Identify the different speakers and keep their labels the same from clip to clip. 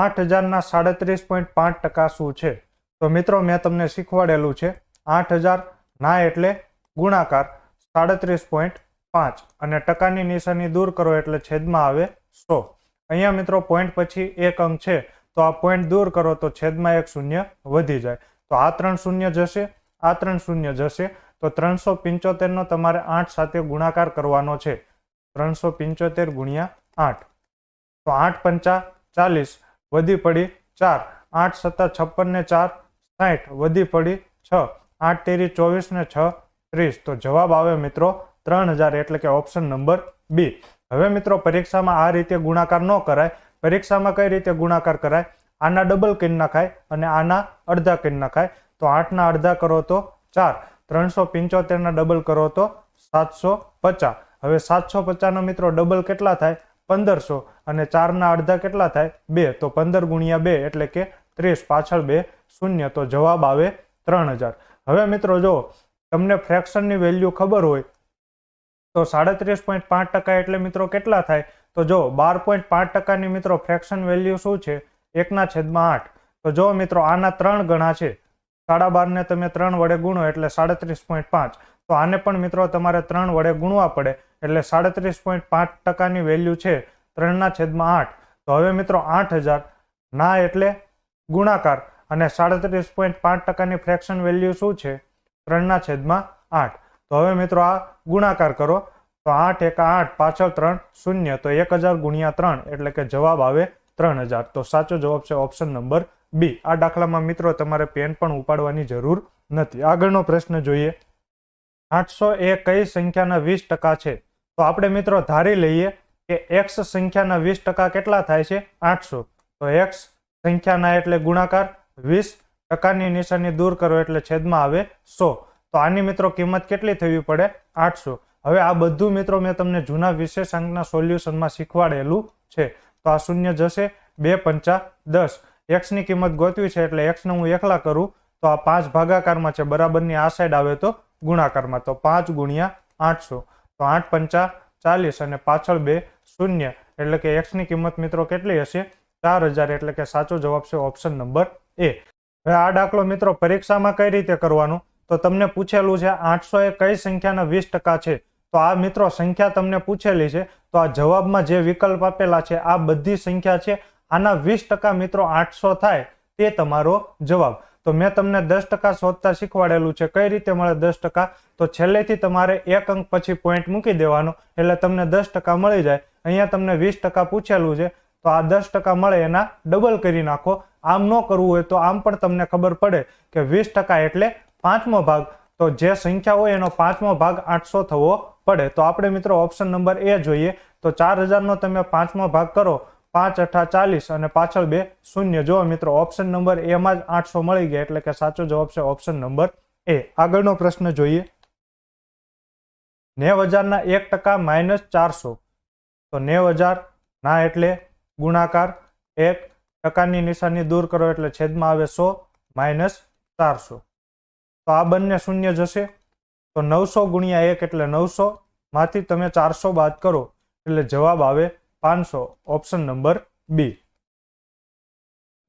Speaker 1: આઠ હજારના સાડત્રીસ પોઈન્ટ પાંચ ટકા શું છે? તો મિત્રો, મેં તમને શીખવાડેલું છે આઠ હજાર ના એટલે ગુણાકાર સાડત્રીસ પોઈન્ટ પાંચ અને ટકાની નિશાની દૂર કરો એટલે છેદમાં આવે સો. અહીંયા મિત્રો પોઈન્ટ પછી એક અંક છે, તો આ પોઈન્ટ દૂર કરો તો છેદમાં એક શૂન્ય વધી જાય. તો આ ત્રણ શૂન્ય જશે, આ ત્રણ શૂન્ય જશે, તો ત્રણસો પંચોતેરનો તમારે આઠ સાથે ગુણાકાર કરવાનો છે. ત્રણસો પંચોતેર ગુણ્યા આઠ. તો આઠ પંચા ચાલીસ વધી પડી ચાર. આઠ, સત્તા, છપ્પન ને ચાર. સાઠ, વધી પડી છ. આઠ તેરી ચોવીસ ને છ, ત્રીસ. તો જવાબ આવે મિત્રો ત્રણ હજાર, એટલે કે ઓપ્શન નંબર બી હવે મિત્રો પરીક્ષામાં આ રીતે ગુણાકાર ન કરાય. પરીક્ષામાં કઈ રીતે ગુણાકાર કરાય? આના ડબલ કિન નખાય અને આના અડધા કિન નખાય તો આઠના અડધા કરો તો ચાર. ત્રણસો પંચોતેરના ડબલ કરો તો સાતસો પચાસ. હવે સાતસો પચાસનો મિત્રો ડબલ કેટલા થાય? પંદરસો અને ચારના અડધા કેટલા થાય? બે. તો પંદર ગુણ્યા બે એટલે કે ત્રીસ. પાછળ બે, શૂન્ય. તો જવાબ આવે ત્રણ હજાર. હવે મિત્રો જો તમને ફ્રેક્શનની વેલ્યુ ખબર હોય, તો સાડત્રીસ પોઈન્ટ પાંચ ટકા એટલે મિત્રો કેટલા થાય? તો જો બાર પોઈન્ટ પાંચ ટકાની મિત્રો ફ્રેક્શન વેલ્યુ શું છે? એકના છેદમાં આઠ. તો જો મિત્રો આના ત્રણ ગણા છે, સાડા બારને તમે ત્રણ વડે ગુણો એટલે સાડત્રીસ પોઈન્ટ પાંચ. તો આને પણ મિત્રો તમારે ત્રણ વડે ગુણવા પડે. એટલે સાડત્રીસ પોઈન્ટ પાંચ ટકાની વેલ્યુ છે ત્રણના છેદમાં આઠ. તો હવે મિત્રો આઠ હજાર. ના એટલે ગુણાકાર. અને સાડત્રીસ પોઈન્ટ પાંચ ટકાની ફ્રેક્શન વેલ્યુ શું છે? ત્રણના છેદમાં આઠ. તો હવે મિત્રો આ ગુણાકાર કરો. તો આઠ એકા આઠ, પાછળ ત્રણ, શૂન્ય. તો એક હજાર ગુણ્યા ત્રણ, એટલે કે જવાબ આવે ત્રણ હજાર. તો સાચો જવાબ છે ઓપ્શન નંબર બી. આ દાખલામાં મિત્રો તમારે પેન પણ ઉપાડવાની જરૂર નથી. આગળનો પ્રશ્ન જોઈએ. આઠસો એ કઈ સંખ્યાના વીસ ટકા છે? તો આપણે મિત્રો ધારી લઈએ કે એક્સ સંખ્યાના વીસ ટકા કેટલા થાય છે? આઠસો. તો એક્સ સંખ્યાના એટલે ગુણાકાર, વીસ ટકાની નિશાની દૂર કરો એટલે છેદમાં આવે સો. તો આની મિત્રો કિંમત કેટલી થવી પડે? આઠસો. હવે આ બધું મિત્રો મેં તમને જૂના વિશેષાંકના સોલ્યુશનમાં શીખવાડેલું છે. તો આ શૂન્ય જશે, બે પંચા દસ. એક્સની કિંમત ગોતવી છે એટલે એક્સને હું એકલા કરું, તો આ પાંચ ભાગાકારમાં છે, બરાબરની આ સાઈડ આવે તો ગુણાકારમાં તો પાંચ ગુણ્યા આઠસો. તો આઠ પંચા ચાલીસ અને પાછળ બે શૂન્ય. એટલે કે એક્સની કિંમત મિત્રો કેટલી હશે? ચાર હજાર એટલે કે સાચો જવાબ છે ઓપ્શન નંબર એ. હવે આ દાખલો મિત્રો પરીક્ષામાં કઈ રીતે કરવાનું? તો તમને પૂછેલું છે આઠસો એ કઈ સંખ્યાના વીસ ટકા છે? તો આ મિત્રો સંખ્યા તમને પૂછેલી છે. તો આ જવાબમાં જે વિકલ્પ આપેલા છે આ બધી સંખ્યા છે. આના વીસ ટકા મિત્રો આઠસો થાય તે તમારો જવાબ. તો મેં તમને દસ ટકા શોધતા શીખવાડેલું છે. કઈ રીતે મળે દસ ટકા? તો છેલ્લેથી તમારે એક અંક પછી પોઈન્ટ મૂકી દેવાનો, એટલે તમને દસ ટકા મળી જાય. અહીંયા તમને વીસ ટકા પૂછેલું છે. તો આ દસ ટકા મળે એના ડબલ કરી નાખો. આમ ન કરવું હોય તો આમ પણ તમને ખબર પડે કે વીસ ટકા એટલે પાંચમો ભાગ. તો જે સંખ્યા હોય એનો પાંચમો ભાગ આઠસો થવો પડે. તો આપણે મિત્રો ઓપ્શન નંબર એ જોઈએ. તો ચાર હજારનો તમે પાંચમો ભાગ કરો. પાંચ, અઠા, ચાલીસ અને પાછળ બે શૂન્ય. જો મિત્રો ઓપ્શન નંબર એમાં જ આઠસો મળી ગયા, એટલે કે સાચો જવાબ છે ઓપ્શન નંબર એ આગળનો પ્રશ્ન જોઈએ. નેવ હજારના એક ટકા માઇનસ ચારસો. તો નેવ હજાર, ના એટલે ગુણાકાર એક ટકાની નિશાની દૂર કરો એટલે છેદમાં આવે સો માઇનસ ચારસો. તો આ બંને શૂન્ય જશે. તો નવસો ગુણ્યા એક એટલે નવસો, માંથી તમે ચારસો બાદ કરો એટલે જવાબ આવે પાંચસો ઓપ્શન નંબર બી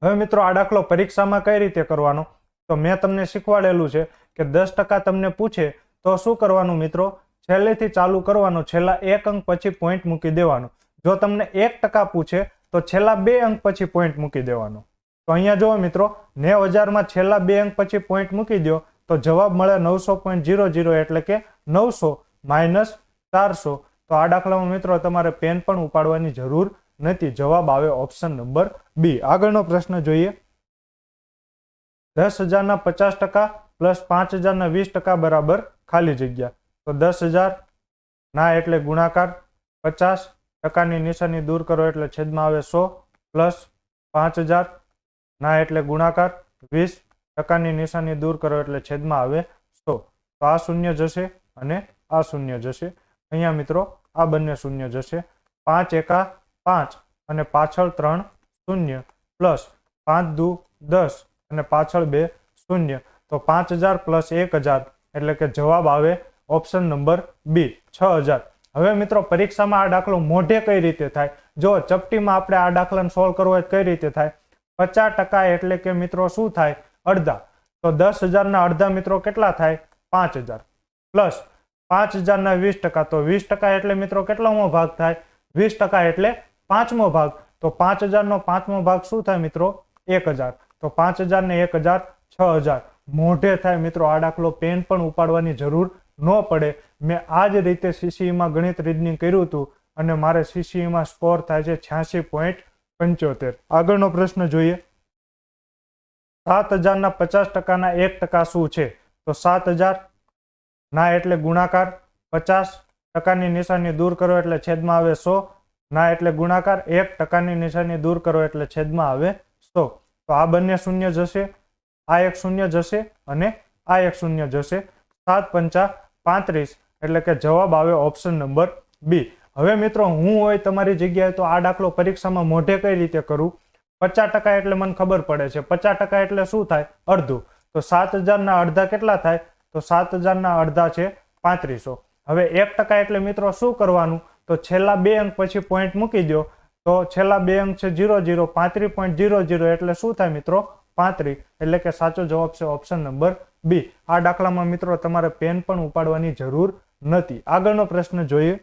Speaker 1: હવે મિત્રો આ દાખલો પરીક્ષામાં કઈ રીતે કરવાનો? તો મેં તમને શીખવાડેલું છે કે દસ ટકા તમને પૂછે તો શું કરવાનું મિત્રો? છેલ્લેથી ચાલુ કરવાનું, છેલ્લા એક અંક પછી પોઈન્ટ મૂકી દેવાનો. જો તમને એક ટકા પૂછે તો છેલ્લા બે અંક પછી પોઈન્ટ મૂકી દેવાનો. તો અહીંયા જુઓ મિત્રો, નેવ હજારમાં છેલ્લા બે અંક પછી પોઈન્ટ મૂકી દો તો જવાબ મળે નવસો પોઈન્ટ જીરો જીરો એટલે કે નવસો માઇનસ ચારસો. તો આ દાખલામાં મિત્રો તમારે પેન પણ ઉપાડવાની જરૂર નથી. જવાબ આવે ઓપ્શન નંબર બી આગળનો પ્રશ્ન જોઈએ. દસ હજારના પચાસ ટકા પ્લસ પાંચ હજારના વીસ ટકા બરાબર ખાલી જગ્યા. તો દસ હજાર ના એટલે ગુણાકાર, પચાસ ટકાની નિશાની દૂર કરો એટલે છેદમાં આવે સો પ્લસ પાંચ હજાર ના એટલે ગુણાકાર, વીસ ટકાની નિશાની દૂર કરો એટલે છેદમાં આવે સો. તો આ શૂન્ય જશે અને આ શૂન્ય જશે. અહીંયા મિત્રો આ બંને શૂન્ય જશે. પાંચ એકા પાંચ અને પાછળ ત્રણ શૂન્ય પ્લસ પાંચ દુ દસ અને પાછળ બે શૂન્ય. તો પાંચ હજાર પ્લસ એક હજાર એટલે કે જવાબ આવે ઓપ્શન નંબર બી, છ હજાર. હવે મિત્રો, પરીક્ષામાં આ દાખલો મોઢે કઈ રીતે થાય? જો ચપટીમાં આપણે આ દાખલાને સોલ્વ કરવો હોય કઈ રીતે થાય? પચાસ ટકા એટલે કે મિત્રો શું થાય? અડધા. તો દસ હજારના અડધા મિત્રો કેટલા થાય? પાંચ હજાર. પ્લસ પાંચ હજારના વીસ ટકા. તો વીસ ટકા એટલે મિત્રો કેટલામો ભાગ થાય? વીસ ટકા એટલે પાંચમો ભાગ. તો પાંચ હજારનો પાંચમો ભાગ શું થાય મિત્રો? એક હજાર. તો પાંચ હજાર ને એક હજાર, છ હજાર. મોઢે થાય મિત્રો આ દાખલો પેન પણ ઉપાડવાની જરૂર ન પડે. મેં આ જ રીતે સીસીઈમાં ગણિત રીઝનિંગ કર્યું હતું અને મારે સીસીઈમાં સ્કોર થાય છે છ્યાસી પોઈન્ટ પંચોતેર. આગળનો પ્રશ્ન જોઈએ. સાત હજારના પચાસ ટકાના એક ટકા શું છે? તો સાત હજાર ના એટલે ગુણાકાર પચાસ ટકાની નિશાની દૂર કરો એટલે છેદમાં આવે સો. ના એટલે ગુણાકાર એક ટકાની નિશાની દૂર કરો એટલે છેદમાં આવે સો. તો આ બંને શૂન્ય જશે, આ એક શૂન્ય જશે અને આ એક શૂન્ય જશે. સાત પંચા પાંત્રીસ એટલે કે જવાબ આવે ઓપ્શન નંબર બી. હવે મિત્રો, હું હોય તમારી જગ્યાએ તો આ દાખલો પરીક્ષામાં મોઢે કઈ રીતે કરું? પચાસ ટકા એટલે મને ખબર પડે છે. પચાસ ટકા એટલે શું થાય? અડધું. તો સાત હજારના અડધા કેટલા થાય? તો સાત હજારના અડધા છે પાંત્રીસો. હવે એક ટકા એટલે મિત્રો શું કરવાનું? તો છેલ્લા બે અંક પછી પોઈન્ટ મૂકી દો તો છેલ્લા બે અંક છે જીરો જીરો પાંત્રીસ પોઈન્ટ જીરો જીરો એટલે શું થાય મિત્રો? પાંત્રીસ એટલે કે સાચો જવાબ છે ઓપ્શન નંબર બી. આ દાખલામાં મિત્રો તમારે પેન પણ ઉપાડવાની જરૂર નથી. આગળનો પ્રશ્ન જોઈએ.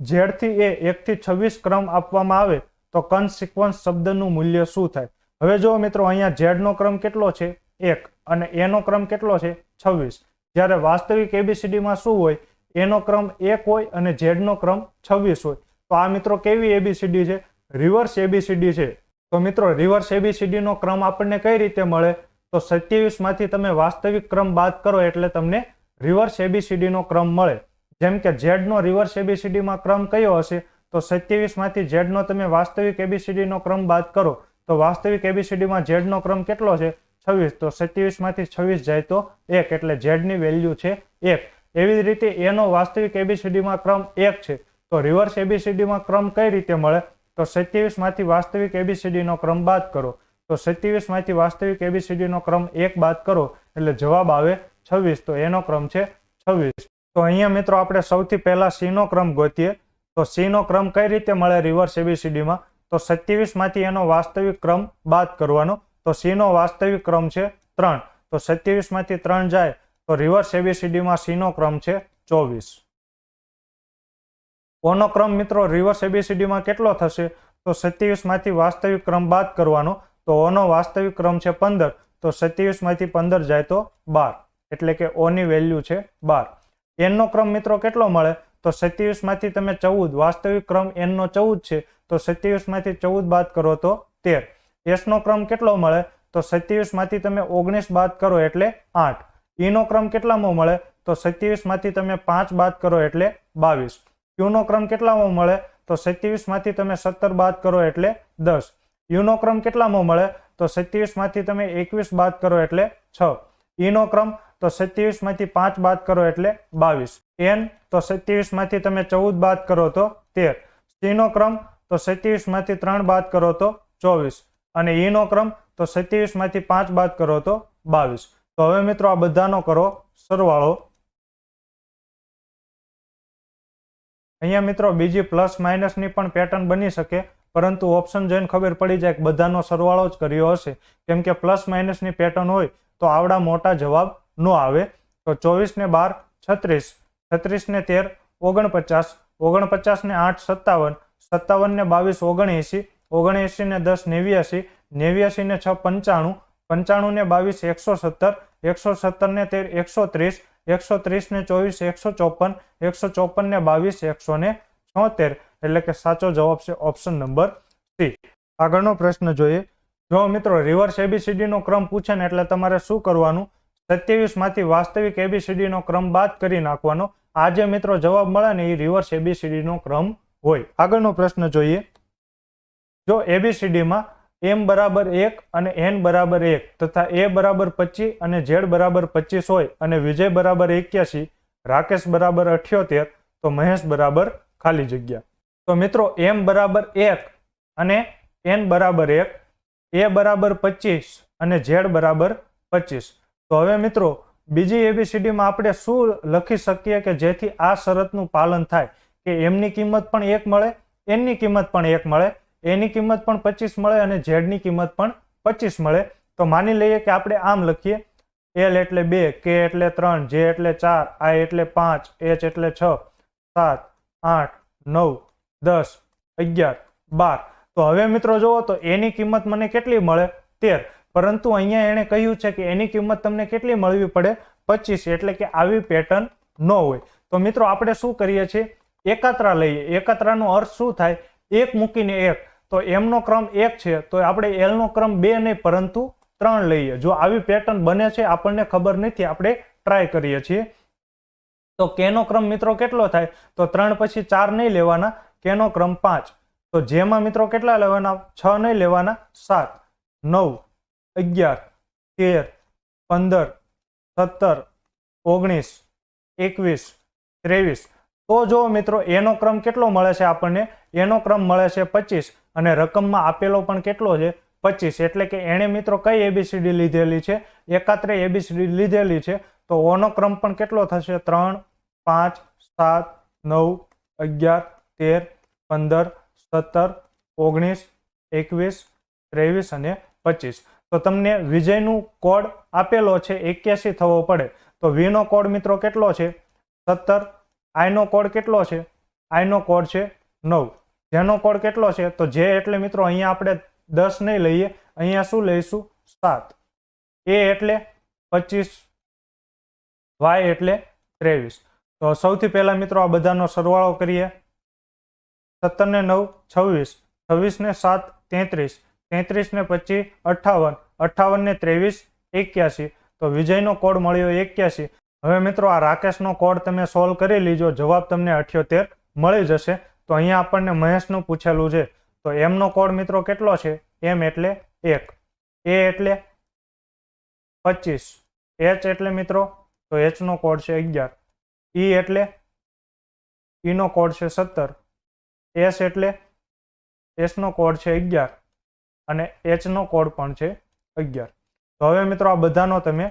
Speaker 1: ઝેડથી એ એકથી છવ્વીસ ક્રમ આપવામાં આવે તો કન્સિક્વન્સ શબ્દનું મૂલ્ય શું થાય? હવે જો મિત્રો, અહીંયા ઝેડનો ક્રમ કેટલો છે? એક અને એનો ક્રમ કેટલો છે? છવ્વીસ. જ્યારે વાસ્તવિક એબીસીડીમાં શું હોય? એનો ક્રમ એક હોય અને ઝેડનો ક્રમ છવ્વીસ હોય. તો આ મિત્રો કેવી એબીસીડી છે? રિવર્સ એબીસીડી છે. તો મિત્રો, રિવર્સ એબીસીડીનો ક્રમ આપણને કઈ રીતે મળે? તો સત્યાવીસમાંથી તમે વાસ્તવિક ક્રમ બાદ કરો એટલે તમને રિવર્સ એબીસીડીનો ક્રમ મળે. જેમ કે ઝેડનો રિવર્સ એબીસીડીમાં ક્રમ કયો હશે? તો સત્યાવીસમાંથી ઝેડનો તમે વાસ્તવિક એબીસીડીનો ક્રમ બાદ કરો. તો વાસ્તવિક એબીસીડીમાં ઝેડનો ક્રમ કેટલો છે? છવ્વીસ, તો સત્યાવીસમાંથી છવ્વીસ જાય તો એક, એટલે ઝેડની વેલ્યુ છે એક. એવી જ રીતે એનો વાસ્તવિક એબીસીડીમાં ક્રમ એક છે. તો રિવર્સ એબીસીડીમાં ક્રમ કઈ રીતે મળે? તો સત્યાવીસમાંથી વાસ્તવિક એબીસીડીનો ક્રમ બાદ કરો. તો સત્યાવીસમાંથી વાસ્તવિક એબીસીડીનો ક્રમ એક બાદ કરો, એટલે જવાબ આવે છવ્વીસ. તો એનો ક્રમ છે છવ્વીસ. તો અહીંયા મિત્રો આપણે સૌથી પહેલા સીનો ક્રમ ગોતીએ. તો સીનો ક્રમ કઈ રીતે મળે રિવર્સ એબીસીડીમાં તો સત્યાવીસમાંથી એનો વાસ્તવિક ક્રમ બાદ કરવાનો. તો સી નો વાસ્તવિક ક્રમ છે ત્રણ. તો સત્યાવીસમાંથી ત્રણ જાય તો રિવર્સ એબીસીડીમાં સી નો ક્રમ છે ચોવીસ. ઓનો ક્રમ મિત્રો રિવર્સ એબીસીડીમાં કેટલો થશે? તો સત્યાવીસમાંથી વાસ્તવિક ક્રમ બાદ કરવાનો. તો ઓનો વાસ્તવિક ક્રમ છે પંદર. તો સત્યાવીસમાંથી પંદર જાય તો બાર. એટલે કે ઓની વેલ્યુ છે બાર. એનનો ક્રમ મિત્રો કેટલો મળે? તો સત્યાવીસમાંથી તમે ચૌદ. વાસ્તવિક ક્રમ એનનો ચૌદ છે. તો સત્યાવીસમાંથી ચૌદ બાદ કરો તો તેર. એસનો ક્રમ કેટલો મળે? તો સત્યાવીસમાંથી તમે ઓગણીસ બાદ કરો એટલે આઠ. ઈનો ક્રમ કેટલામાં મળે? તો સત્યાવીસમાંથી તમે પાંચ બાદ કરો એટલે બાવીસ. ક્યુનો ક્રમ કેટલામાં મળે? તો સત્યાવીસમાંથી તમે સત્તર બાદ કરો એટલે દસ. યુનો ક્રમ કેટલામાં મળે? તો સત્યાવીસમાંથી તમે એકવીસ બાદ કરો એટલે છ. ઈનો ક્રમ? તો સત્યાવીસમાંથી પાંચ બાદ કરો એટલે બાવીસ. એન તો સત્યાવીસમાંથી તમે ચૌદ બાદ કરો તો તેર. સીનો ક્રમ? તો સત્યાવીસમાંથી ત્રણ બાદ કરો તો ચોવીસ. અને ઈનો ક્રમ તો સત્યાવીસમાંથી પાંચ બાદ કરો તો બાવીસ. તો હવે મિત્રો આ બધાનો કરો સરવાળો. અહીંયા મિત્રો બીજી પ્લસ માઇનસની પણ પેટર્ન બની શકે, પરંતુ ઓપ્શન જોઈને ખબર પડી જાય કે બધાનો સરવાળો જ કર્યો હશે. કેમ કે પ્લસ માઇનસની પેટર્ન હોય તો આવડા મોટા જવાબ ન આવે. તો ચોવીસ ને બાર, છત્રીસ. છત્રીસ ને તેર, ઓગણપચાસ. ઓગણપચાસ ને આઠ, સત્તાવન. સત્તાવન ને બાવીસ ઓગણએંસી ઓગણએંસી ને દસ નેવ્યાસી નેવ્યાસી ને છ પંચાણું પંચાણું ને બાવીસ એકસો સત્તર એકસો સત્તર ને તેર એકસો ત્રીસ એકસો ત્રીસ ને ચોવીસ એકસો ચોપન એકસો ચોપન ને બાવીસ એકસો ને છોતેર. એટલે કે સાચો જવાબ છે ઓપ્શન નંબર સી. આગળનો પ્રશ્ન જોઈએ. જો મિત્રો રિવર્સ એબીસીડી નો ક્રમ પૂછે ને એટલે તમારે શું કરવાનું? સત્યાવીસમાંથી વાસ્તવિક એબીસીડી નો ક્રમ બાદ કરી નાખવાનો. આ જે મિત્રો જવાબ મળે ને એ રિવર્સ એબીસીડી નો ક્રમ હોય. આગળનો પ્રશ્ન જોઈએ. જો એબીસીડીમાં એમ બરાબર એક અને એન બરાબર એક તથા એ બરાબર પચીસ અને ઝેડ બરાબર પચીસ હોય અને વિજય બરાબર એક્યાસી, રાકેશ બરાબર અઠ્યોતેર, તો મહેશ બરાબર ખાલી જગ્યા. તો મિત્રો એમ બરાબર એક અને એન બરાબર એક એ બરાબર પચીસ અને ઝેડ બરાબર પચીસ. તો હવે મિત્રો બીજી એબીસીડીમાં આપણે શું લખી શકીએ કે જેથી આ શરતનું પાલન થાય કે એમની કિંમત પણ એક મળે એનની કિંમત પણ એક મળે એની કિંમત પણ પચીસ મળે અને ઝેડની કિંમત પણ પચીસ મળે. તો માની લઈએ કે આપણે આમ લખીએ. એલ એટલે બે કે એટલે ત્રણ જે એટલે ચાર આઈ એટલે પાંચ એચ એટલે છ, સાત, આઠ, નવ, દસ, અગિયાર, બાર. તો હવે મિત્રો જુઓ તો એની કિંમત મને કેટલી મળે? તેર. પરંતુ અહીંયા એણે કહ્યું છે કે એની કિંમત તમને કેટલી મળવી પડે? પચીસ. એટલે કે આવી પેટર્ન ન હોય. તો મિત્રો આપણે શું કરીએ છીએ? એકાત્રા લઈએ. એકાત્રાનો અર્થ શું થાય? એક મૂકીને એક. તો એમનો ક્રમ એક છે, તો આપણે એલનો ક્રમ બે નહીં, પરંતુ ત્રણ લઈએ. જો આવી પેટર્ન બને છે, આપણને ખબર નથી, આપણે ટ્રાય કરીએ છીએ. તો કેનો ક્રમ મિત્રો કેટલો થાય? તો ત્રણ પછી ચાર નહીં લેવાના કેનો ક્રમ પાંચ. તો જેમાં મિત્રો કેટલા લેવાના? છ નહીં લેવાના, સાત. નવ, અગિયાર, તેર, પંદર, સત્તર, ઓગણીસ, એકવીસ, ત્રેવીસ. તો જો મિત્રો એનો ક્રમ કેટલો મળે છે આપણને? એનો ક્રમ મળે છે પચીસ. અને રકમમાં આપેલો પણ કેટલો છે? પચીસ. એટલે કે એણે મિત્રો કઈ એબીસીડી લીધેલી છે? એકાત્રે એબીસીડી લીધેલી છે. તો ઓનો ક્રમ પણ કેટલો થશે? ત્રણ, પાંચ, સાત, નવ, અગિયાર, તેર, પંદર, સત્તર, ઓગણીસ, એકવીસ, ત્રેવીસ અને પચીસ. તો તમને વિજયનું કોડ આપેલો છે, એક્યાસી થવો પડે. તો વીનો કોડ મિત્રો કેટલો છે? સત્તર. આઈનો કોડ કેટલો છે? આઈનો કોડ છે નવ. જેનો કોડ કેટલો છે? તો જે એટલે મિત્રો અહીંયા આપણે દસ નહીં લઈએ, અહીંયા શું લઈશું? સાત. એ એટલે પચીસ, વાય એટલે ત્રેવીસ. તો સૌથી પહેલા મિત્રો આ બધાનો સરવાળો કરીએ. સત્તર ને નવ, છવ્વીસ. છવ્વીસ ને સાત, તેત્રીસ. તેત્રીસ ને પચીસ અઠ્ઠાવન અઠ્ઠાવન ને ત્રેવીસ, એક્યાસી. તો વિજયનો કોડ મળ્યો એક્યાસી. હવે મિત્રો આ રાકેશનો કોડ તમે સોલ્વ કરી લીજો. જવાબ તમને અઠ્યોતેર મળી જશે. તો અહીંયા આપણને મહેશનું પૂછેલું છે, તો એમનો કોડ મિત્રો કેટલો છે? એમ એટલે એક. એ એટલે પચીસ. એચ એટલે મિત્રો, તો એચનો કોડ છે અગિયાર. ઈ એટલે, ઈનો કોડ છે સત્તર. એસ એટલે એસનો કોડ છે અગિયાર. અને એચનો કોડ પણ છે અગિયાર. તો હવે મિત્રો આ બધાનો તમે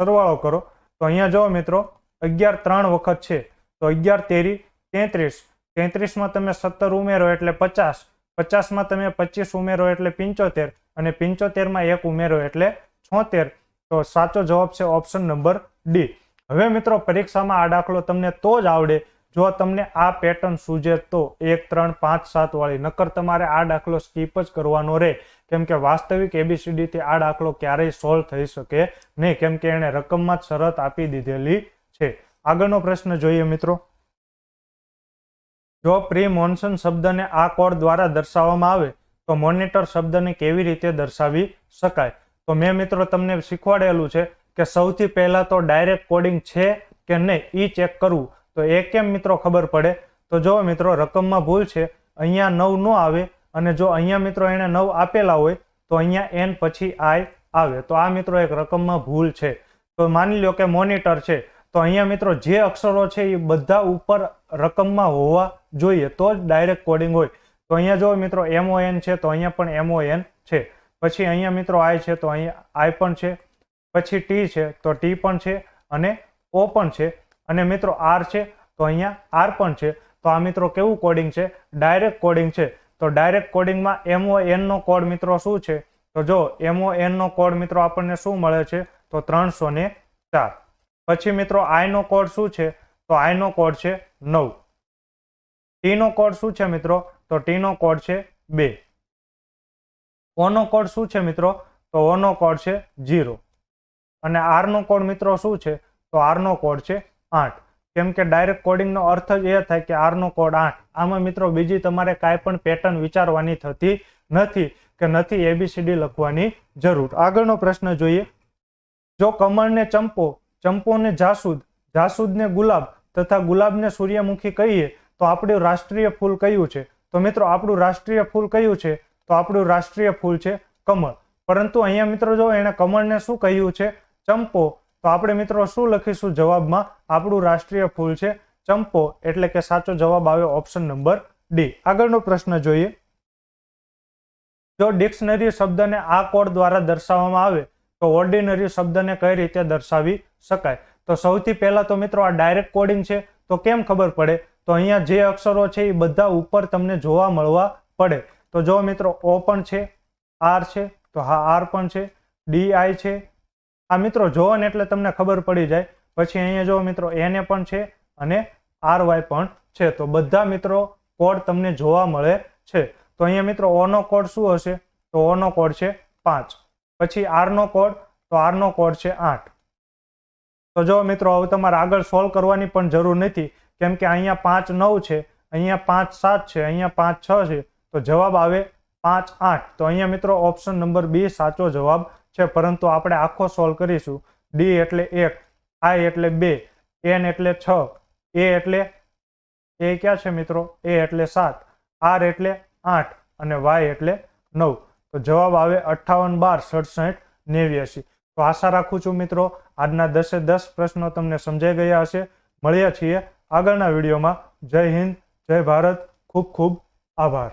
Speaker 1: સરવાળો કરો. તો અહીંયા જો મિત્રો, અગિયાર ત્રણ વખત છે. તો અગિયાર તેરી તેત્રીસ. તેત્રીસમાં તમે સત્તર ઉમેરો એટલે પચાસ. પચાસમાં તમે પચીસ ઉમેરો એટલે પંચોતેર અને પંચોતેરમાં એક ઉમેરો એટલે છોતેર. તો સાચો જવાબ છે ઓપ્શન નંબર ડી. હવે મિત્રો પરીક્ષામાં આ દાખલો તમને તો જ આવડે. જો તમને આ પેટર્ન સૂજે તો એક, ત્રણ, પાંચ, સાત વાળી. નકર તમારે આ દાખલો સ્કીપ જ કરવાનો રહે. કેમ કે વાસ્તવિક એબીસીડીથી આ દાખલો ક્યારેય સોલ્વ થઈ શકે નહીં. કેમ કે એણે રકમમાં જ શરત આપી દીધેલી છે. આગળનો પ્રશ્ન જોઈએ મિત્રો. જો પ્રી મોન્સૂન શબ્દને આ કોડ દ્વારા દર્શાવવામાં આવે, તો મોનિટર શબ્દને કેવી રીતે દર્શાવી શકાય? તો મેં મિત્રો તમને શીખવાડેલું છે કે સૌથી પહેલા તો ડાયરેક્ટ કોડિંગ છે કે નહીં એ ચેક કરવું. તો એ કેમ મિત્રો ખબર પડે? તો જો મિત્રો રકમમાં ભૂલ છે, અહીંયા નવ ન આવે અને જો અહીંયા મિત્રો એણે નવ આપેલા હોય, તો અહીંયા એન પછી આઈ આવે. તો આ મિત્રો એક રકમમાં ભૂલ છે. તો માની લો કે મોનિટર છે. તો અહીંયા મિત્રો જે અક્ષરો છે એ બધા ઉપર રકમમાં હોવા જોઈએ તો જ ડાયરેક્ટ કોડિંગ હોય. તો અહીંયા જો મિત્રો એમઓએન છે, તો અહીંયા પણ એમઓએન છે. પછી અહીંયા મિત્રો આઈ છે, તો અહીંયા આઈ પણ છે. પછી ટી છે, તો ટી પણ છે અને ઓ પણ છે. અને મિત્રો આર છે, તો અહીંયા આર પણ છે. તો આ મિત્રો કેવું કોડિંગ છે? ડાયરેક્ટ કોડિંગ છે. તો ડાયરેક્ટ કોડિંગમાં એમઓ એનનો કોડ મિત્રો શું છે? તો જો એમઓ એનનો કોડ મિત્રો આપણને શું મળે છે? તો ત્રણસો ચાર. પછી મિત્રો આઈનો કોડ શું છે? તો આઈનો કોડ છે નવ. ટીનો કોડ શું છે મિત્રો? તો ટીનો કોડ છે બે. ઓનો કોડ શું છે મિત્રો? તો ઓનો કોડ છે જીરો અને આરનો કોડ મિત્રો શું છે? તો આરનો કોડ છે આઠ. કેમ કે ડાયરેક્ટ કોડિંગનો અર્થ જ એ થાય કે આરનો કોડ આઠ. આમાં મિત્રો બીજી તમારે કાંઈ પણ પેટર્ન વિચારવાની થતી નથી કે નથી એબીસીડી લખવાની જરૂર. આગળનો પ્રશ્ન જોઈએ. જો કમળને ચંપો, ચંપોને જાસૂદ, જાસૂદને ગુલાબ તથા ગુલાબને સૂર્યમુખી કહીએ તો આપણું રાષ્ટ્રીય ફૂલ કયું છે? તો મિત્રો, આપણું રાષ્ટ્રીય ફૂલ કયું છે? તો આપણું રાષ્ટ્રીય ફૂલ છે કમળ. પરંતુ અહીંયા મિત્રો જો એણે કમળને શું કહ્યું છે? ચંપો. તો આપણે મિત્રો શું લખીશું જવાબમાં? આપણું રાષ્ટ્રીય ફૂલ છે ચંપો. એટલે કે સાચો જવાબ આવ્યો ઓપ્શન નંબર ડી. આગળનો પ્રશ્ન જોઈએ. જો ડિક્શનરી શબ્દને આ કોડ દ્વારા દર્શાવવામાં આવે, તો ઓર્ડિનરી શબ્દને કઈ રીતે દર્શાવી શકાય? તો સૌથી પહેલા તો મિત્રો આ ડાયરેક્ટ કોડિંગ છે. તો કેમ ખબર પડે? તો અહીંયા જે અક્ષરો છે એ બધા ઉપર તમને જોવા મળવા પડે. તો જો મિત્રો ઓ પણ છે, આર છે, તો હા, આર પણ છે, ડી, આઈ છે. આ મિત્રો જોવો ને એટલે તમને ખબર પડી જાય. પછી અહીંયા જો મિત્રો એને પણ છે અને આર વાય પણ છે. તો બધા મિત્રો કોડ તમને જોવા મળે છે. તો અહીંયા મિત્રો ઓનો કોડ શું હશે? તો ઓનો કોડ છે પાંચ. પછી આરનો કોડ, તો આરનો કોડ છે આઠ. તો જો મિત્રો હવે તમારે આગળ સોલ્વ કરવાની પણ જરૂર નથી. કેમ કે અહીંયા પાંચ નવ છે, અહીંયા પાંચ સાત છે, અહીંયા પાંચ છ છે, તો જવાબ આવે પાંચ આઠ. તો અહીંયા મિત્રો ઓપ્શન નંબર બી સાચો જવાબ છે, પરંતુ આપણે આખો સોલ્વ કરીશું. ડી એટલે એક આઈ એટલે બે એન એટલે છ એ એટલે એ ક્યાં છે મિત્રો? એ એટલે સાત આર એટલે આઠ અને વાય એટલે નવ. તો જવાબ આવે અઠ્ઠાવન બાર સડસઠ નેવ્યાસી. તો આશા રાખું છું મિત્રો, આજના દસે દસ પ્રશ્નો તમને સમજાઈ ગયા હશે. મળ્યા છીએ આગળના વિડીયોમાં જય હિન્દ જય ભારત. ખૂબ ખૂબ આભાર.